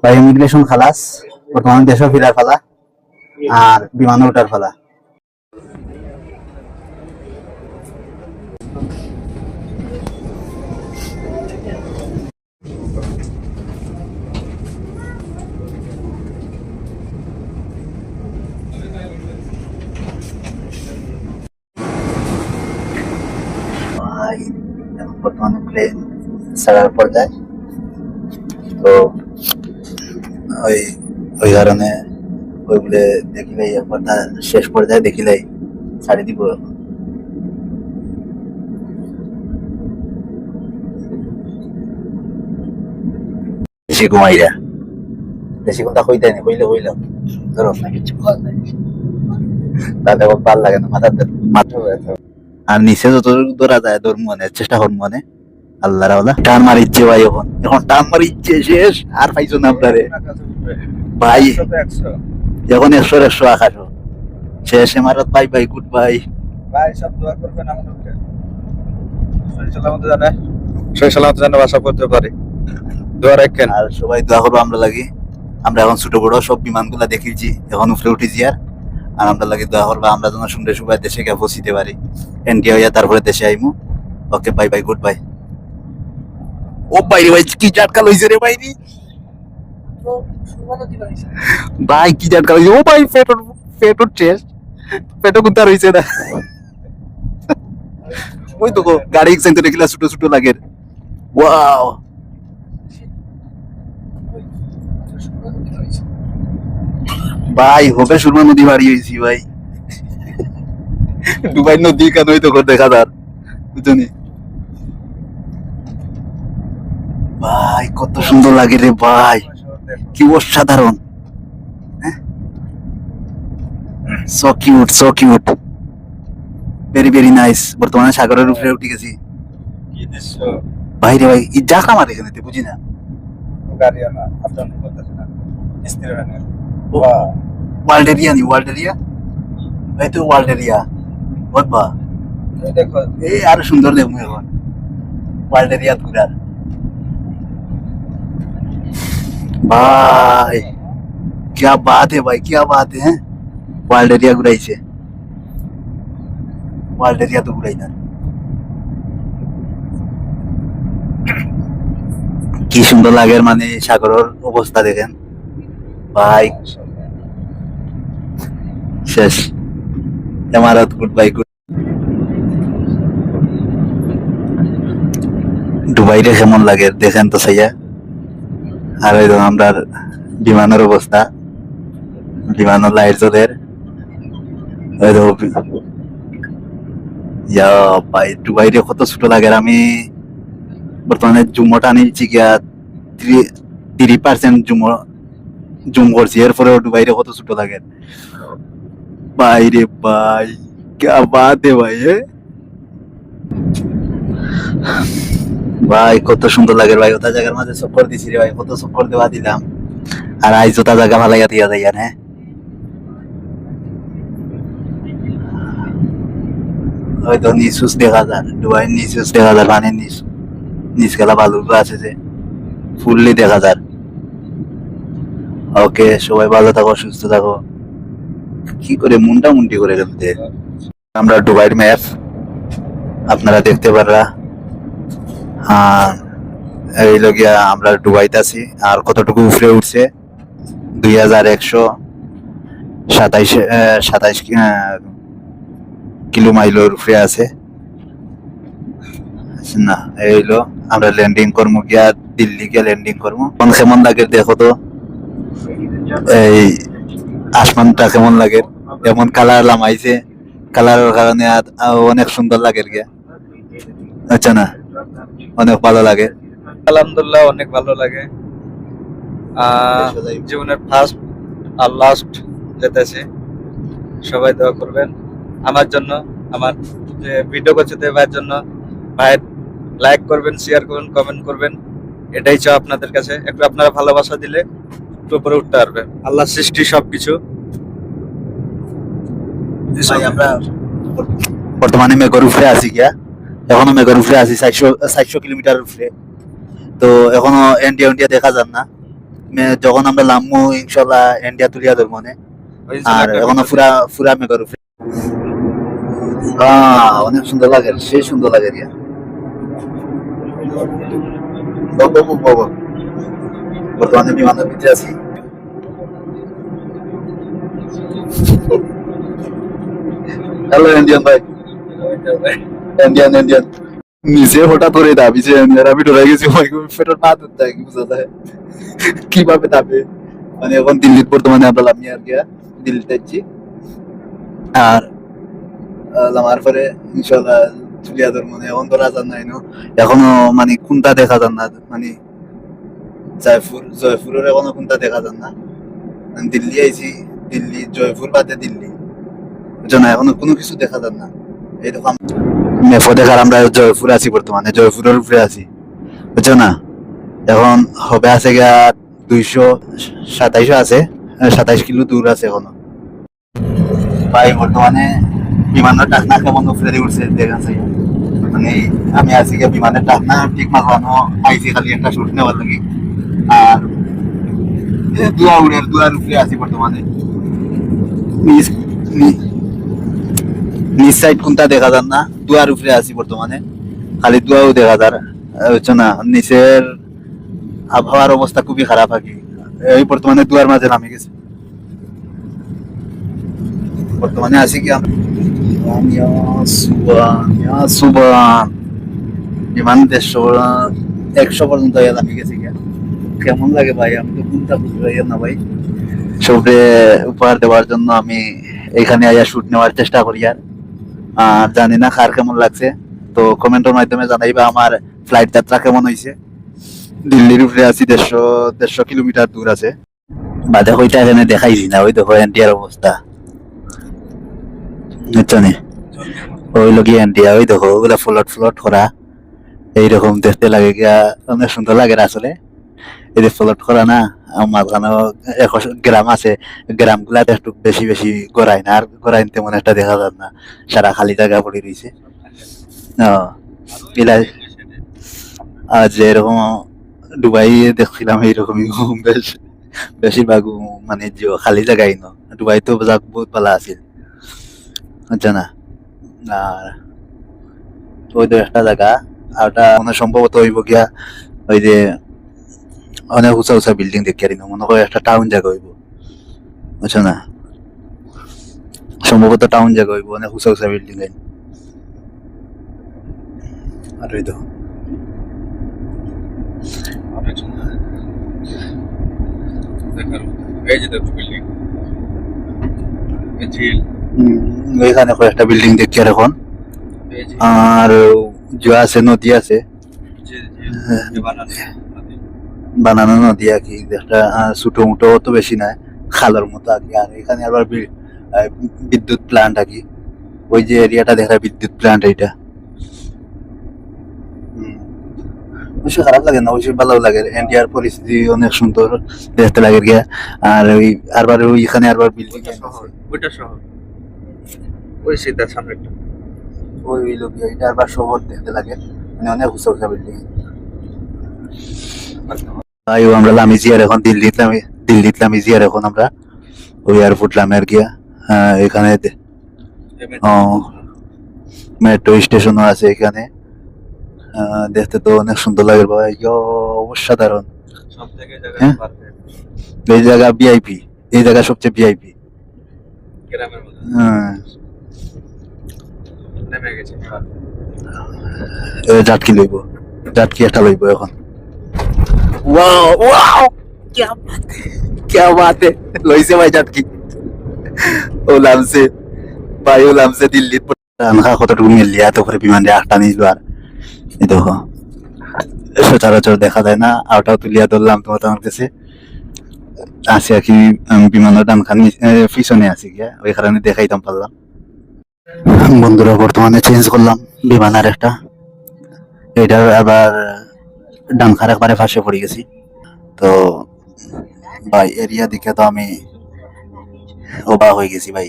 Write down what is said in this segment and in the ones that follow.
বা ইমিগ্রেশন খালাস বর্তমানে দেশও ফিরার ফালা আর বিমানে ওঠার ফালা বর্তমানে প্লেন ছাড়ার পর্যায়ে। তো ওই ওই কারণে ওইগুলো দেখিলেই একবার শেষ পর্যায়ে দেখিলেই ছাড়ি দিব। বেশি ঘুমাইরা বেশি কথা কইতে নি কইলে কইলাম ধরো, না কিছু আমার ভালো লাগে না মাথা মাথা আর নিচে যত দৌড়া যায়, দৌড় মনে, চেষ্টা কর মনে। আল্লাহ রাওলা টান মারিচ্ছে ভাই এখন। এখন টান মারিচ্ছে শেষ আর পাইছো না আপনারে। ভাই যখন একশো একশো আকাশ শেষ এমারত বাই বাই গুড বাই ভাই সব দোয়া করবেন আমাদেরকে শরীর সালামত জানে শরীর সালামত জানে বাসা করতে পারি। দোয়া রাখেন। আর সবাই দোয়া করব আমরা লাগি। আমরা এখন ছোট বড় সব বিমানগুলা দেখেছি এখন উপরে উঠেছি আর। আর আমরা লাগি দোয়া করব আমরা যেন সুন্দর সুবাই দেশে গিয়ে পৌঁছিতে পারি। ইন্ডিয়া হইয়া তারপরে দেশে আইমু। Okay bye bye good bye ও বাইরে ভাই, কি লইছে রে ভাই কি জাটকা লইছে? ও ভাই, পেটর পেটর চেস্ট পেটো কুত্তা রইছে না। ওই তো গাড়ি দেখিলা ছোট ছোট লাগে ওয়াও ভাই, হবে সুরমা নদী বাড়ি হয়েছি ভাই। দুবাই নদী কেন করে দেখা যার বুঝলি? ভাই কত সুন্দর লাগে রে ভাই। কি অসাধারণ। So cute so cute very very nice বর্তমানে সাগরের উপরে উঠে গেছি। ভাই রে ভাই জাকা মারে এখানে বুঝি না? ওয়ার্ল্ড এরিয়া নি? ওয়ার্ল্ড এরিয়া এই তো ওয়ার্ল্ড এরিয়া বুঝবা এই আরও সুন্দর দেখব এখন। ওয়ার্ল্ড এরিয়া ঘুরার ভাই क्या बात है भाई क्या बात है ওয়ার্ল্ড এরিয়া ঘুরাইছে ওয়ার্ল্ড এরিয়া তো ঘুরাই না কি সুন্দর লাগে মানে সাগরের অবস্থা দেখেন ভাই শেষ ইমারত গুড বাই গুড দুবাইরে কেমন লাগে দেখেন তো সাইয়া আর ওই আমরা বিমানের অবস্থা, বিমানের লাইট জলের ওই দুবাইরে কত ছোট লাগে আমি বর্তমানে জুমোটা নিয়েছি গিয়া তিরিশ পার্সেন্ট জুমো জুম করছি। এরপরে দুবাইরে কত ছোট লাগে। বাইরে ভাই, কে বাদে ভাই ভাই, কত সুন্দর লাগে ভাই, ওটা জায়গার মাঝে চক্কর দিছি রে ভাই কত চক্কর দেওয়া দিলাম। আর আইজ ওটা জায়গা ভালো লাগে দিয়া যায় হ্যাঁ? হয়তো নিচুস দেখা যায় দুবাই নিচুস দেখা যায় মানে নিচ নিচ গেলা বালুগুলো আছে যে, ফুললি দেখা যায় ওকে, সবাই ভালো থাকো, সুস্থ থাকো। কি করে মুন্ডা মুন্ডি করে গেল আমরা দুবাইয়ের ম্যাপ, আপনারা দেখতে পাররা। এই লগিয়া আমরা ডুবাইতে আছি। আর কতটুকু উপরে উঠছে? দুই হাজার একশো সাতাইশ সাতাইশ কিলো মাইলের উপরে আছে। আচ্ছা, না এই হইল। আমরা ল্যান্ডিং করব গিয়া দিল্লি গিয়া ল্যান্ডিং করব কোন কেমন লাগে দেখো তো? এই আসমানটা কেমন লাগে? এমন কালার লামাইছে? কালারের কারণে অনেক সুন্দর লাগে গিয়া। আচ্ছা না। অনেক ভালো লাগে। আলহামদুলিল্লাহ অনেক ভালো লাগে। জীবনের ফার্স্ট আর লাস্ট যেতেছে। সবাই দোয়া করবেন। আমার জন্য আমার যে ভিডিও করছে ভাইয়ের জন্য ভাইয়ের লাইক করবেন শেয়ার করবেন কমেন্ট করবেন। এটাই চাও আপনাদের কাছে। একটু আপনারা ভালোবাসা দিলে একটু উপরে উঠতে পারবে। আল্লাহ সৃষ্টি সবকিছু। আমরা বর্তমানে মেঘর উপরে আছি গিয়া। এখনও মেঘর উপরে আছি চারশো চারশো কিলোমিটার উপরে তো এখনও এন্ডিয়া ইন্ডিয়া দেখা যান না। যখন আমরা লামু ইনশাল্লাহ ইন্ডিয়া তুলিয়া ধরবো মনে। আর এখনও পুরা পুরা মেঘর উপরে অনেক সুন্দর লাগে সেই সুন্দর লাগে রিয়া। বর্তমানে বিমানের ভিতরে আছি। হ্যালো ইন্ডিয়ান ভাই। ইন্ডিয়ান ইন্ডিয়ান নিচে হঠাৎ করে দাবিছে ইন্ডিয়ান আমি ডরে গেছি ফেটার পা ধরতে বুঝা যায়। কীভাবে দাবে? মানে এখন দিল্লির বর্তমানে আমরা লামি আর গিয়া দিল্লিতে যাচ্ছি আর আহ, নামার পরে ইনশাল্লাহ চুলিয়া ধর মানে এখন তো রাজার নাই নো? এখনও মানে কোনটা দেখা যান না মানে জয়পুর জয়পুরের এখনও কোনটা দেখা যান না। দিল্লি আইছি দিল্লি জয়পুর বাদে দিল্লি। বুঝছ না এখনও কোনো কিছু দেখা যান না। এইরকম মেপো দেখার আমরা জয়পুর আছি বর্তমানে, জয়পুরের উপরে আছি, বুঝছ না? এখন হবে আছে গিয়া দুইশো সাতাইশো আছে সাতাইশ কিলো দূর আছে এখনও। ভাই, বর্তমানে বিমানের টাকনা কেমন উপরে উঠছে দেখা যায় মানে আমি আছি গিয়া বিমানের টাকনা ঠিক মাঝখানো আইসি খালি একটা শুট নেওয়ার লাগি। আর দুয়া উড়ের, দুয়ার উপরে আছি বর্তমানে। নিচ নি- নিচ সাইড কোনটা দেখা যান না, দুয়ার উপরে আছি বর্তমানে। খালি দুয়াও দেখা যার বুঝছ না নিচের আবহাওয়ার অবস্থা খুবই খারাপ আর কি। এই বর্তমানে দুয়ার মাঝে নামে গেছে। বর্তমানে আছি কি বিমান দেড়শো, একশো পর্যন্ত আমি গেছি কেমন লাগে ভাই? আমি তো কোনটা বুঝতে না ভাই। সবরে উপহার দেওয়ার জন্য আমি এখানে আয়া শুট নেওয়ার চেষ্টা করি আর। জানি না কার কেমন লাগছে। তো কমেন্টের মাধ্যমে জানাইবা আমার ফ্লাইট যাত্রা কেমন হয়েছে দিল্লির উপরে আছি দেড়শো দেড়শো কিলোমিটার দূর আছে। বাদে হইটা এখানে দেখাইছি না, ওই দেখো এনটিআর অবস্থা। বুঝছ নি? ওই লগিয়ে এনটিআর ওই দেখো, ওগুলা ফ্লট ফ্লট করা। এইরকম দেখতে লাগে অনেক সুন্দর লাগে আসলে? এই যে ফ্লট করা না আমার মাঝখানে একশো গ্রাম আছে। গ্রামগুলা একটু বেশি বেশি গড়াই না, আর গড়াই তেমন একটা দেখা যায় না। সারা খালি জায়গা পড়ে রয়েছে। ও আর যে এরকম দুবাই দেখছিলাম, এইরকমই বেশ, বেশিরভাগ মানে যে খালি জায়গায় ন। দুবাই তো যাক, বহুত ভালো আছিল। বুঝছ না। আর ওই তো একটা জায়গা, আর ওটা সম্ভবত হইব গিয়া ওই যে অনেক উঁচা উঁচা বিল্ডিং দেখি আর মনে হয় একটা টাউন জায়গা হইব। বুঝছ না? সম্ভবত টাউন জায়গা হইব অনেক উঁচা উঁচা বিল্ডিং আর ওই তো দেখো এখানে কয়েকটা বিল্ডিং দেখছি আর এখন। আর যে আছে নদী আছে। বানানো নদী। আর কি একটা ছোট মোটো অত বেশি নাই খালের মতো আর কি। আর এখানে আবার বিদ্যুৎ প্লান্ট আর কি। ওই যে এরিয়াটা দেখা বিদ্যুৎ প্লান্ট এইটা। হুম। অবশ্য খারাপ লাগে না অবশ্যই ভালো লাগে। ইন্ডিয়ার পরিস্থিতি অনেক সুন্দর দেখতে লাগে গিয়া আর ওই আরবার ওইখানে আরবার বিল্ডিং শহর ওইটা শহর। ওই সিদ্ধার সামনেটা ওই ওই লোক এটা আরবার শহর দেখতে লাগে। মানে অনেক উঁচা উঁচা বিল্ডিং আইও আমরা লামি লামিজিয়ার এখন দিল্লিতে লামি দিল্লিতে লামিজিয়ার এখন আমরা ওই এয়ারপোর্ট লামের গিয়া হ্যাঁ, এখানে মেট্রো স্টেশনও আছে এখানে। দেখতে তো অনেক সুন্দর লাগে ভাই। অসাধারণ। হ্যাঁ? এই জায়গা ভিআইপি এই জায়গা সবচেয়ে ভিআইপি মধ্যে। হ্যাঁ। জাটকি লইব। জাটকি একটা লইব এখন। ওয়াও ওয়াও क्या बात है क्या बात है লইছে ভাই জাটকি ও লামছে ভাই ও লামছে দিল্লির আনখা কতটুকু মিললি এত করে বিমান দিয়ে আটটা নিল আর এই দেখো সচরাচর দেখা যায় না আওটাও তুলিয়া ধরলাম তোমার তোমার কাছে আছে আর কি উম, বিমানের ডান খান পিছনে আছি গিয়া ওই কারণে দেখাইতাম পারলাম বন্ধুরা বর্তমানে চেঞ্জ করলাম বিমান আর একটা এটার আবার ডান খার একবারে ফাঁসে পড়ে গেছি। তো ভাই, এরিয়া দিকে তো আমি অবাক হয়ে গেছি ভাই।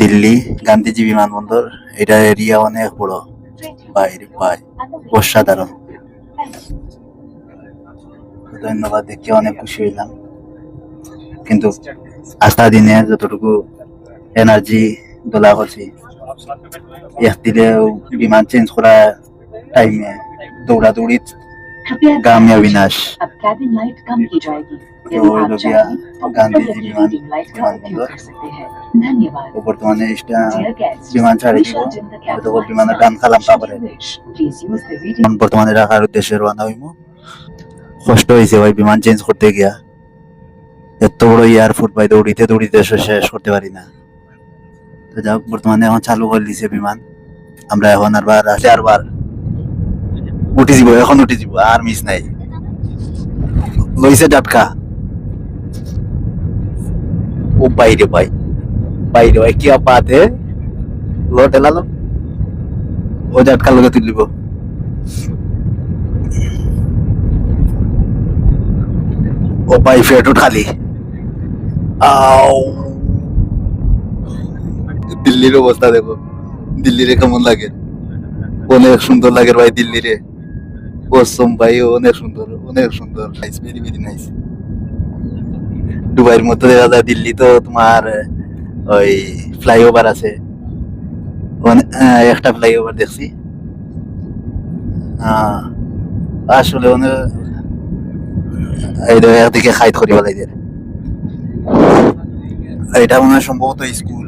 দিল্লি গান্ধীজি বিমানবন্দর, এটা এরিয়া অনেক বড়। বাইরে ভাই, অসাধারণ। ধন্যবাদ, দেখে অনেক খুশি হইলাম। কিন্তু আস্থা দিনে যতটুকু এনার্জি দোলা দিলে বিমান চেঞ্জ করা টাইমে দৌড়াদৌড়ি कृपया गाम में ध्यान अविनाश। दीजिए, अब कैबिन लाइट कम की जाएगी तो यदि वो आप लोग चाहें यहाँ तो गांधी ऊपर जी लगी विमान- रीडिंग लाइट का विमान उपयोग बंदर। कर सकते हैं धन्यवाद ও বর্তমানে এটা Dear guests, বিমান ছাড়ে we দিব shall dim the cabin তখন lights বিমানের now. Done খালাম Should পাপড়ে you wish, please use the reading এখন বর্তমানে ঢাকার উদ্দেশ্যে রওনা হইব কষ্ট হয়েছে ভাই বিমান চেঞ্জ করতে গিয়া এত বড় এয়ারপোর্ট ভাই দৌড়িতে দৌড়িতে শেষ শেষ করতে পারি না তো যাক বর্তমানে এখন চালু করে দিছে বিমান আমরা এখন আর বার আসলে আর বার উঠে যাব এখন উঠে যাব আর মিস নাই। লইছে ডাটকা ও বাইরে ভাই বাইরে ভাই কি আপাতে লোট এলালো ও ডাটকা লগে তুলিব ও ভাই ফেট খালি। আও। দিল্লির অবস্থা দেখো। দিল্লিরে কেমন লাগে? অনেক সুন্দর লাগে ভাই, দিল্লিরে। পশ্চিম ভাই অনেক সুন্দর অনেক সুন্দর। নাইস ভেরি ভেরি নাইস দুবাইয়ের মতো দেখা যায় দিল্লি তো তোমার ওই ফ্লাইওভার আছে। একটা ফ্লাইওভার দেখছি। আসলে অনেক এই একদিকে খাইত করি বলাই দিয়ে এটা মনে হয় সম্ভবত স্কুল।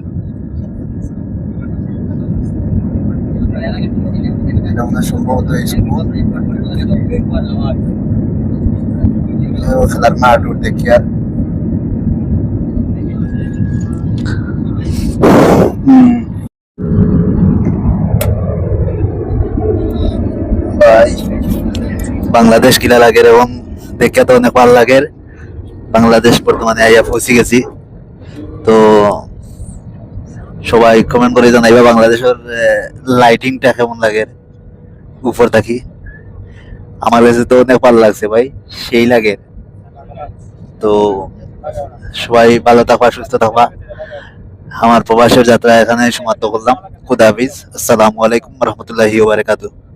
এটা মনে সম্ভবত স্কুল খেলার মাঠ উঠ দেখি ভাই বাংলাদেশ কিলা লাগে এবং দেখে তো অনেক ভালো লাগে বাংলাদেশ বর্তমানে আইয়া পৌঁছে গেছি। তো সবাই কমেন্ট করে জানাই বা বাংলাদেশের লাইটিংটা কেমন লাগে? উপর থাকি। আমার কাছে তো নেপাল লাগছে, ভাই, সেই লাগে। তো সবাই ভালো থাকবা, সুস্থ থাকবা। আমার প্রবাসের যাত্রা এখানে সমাপ্ত করলাম। খুদা হাফিজ। আসসালামু আলাইকুম রহমতুল্লাহি ওয়া বারাকাতুহু।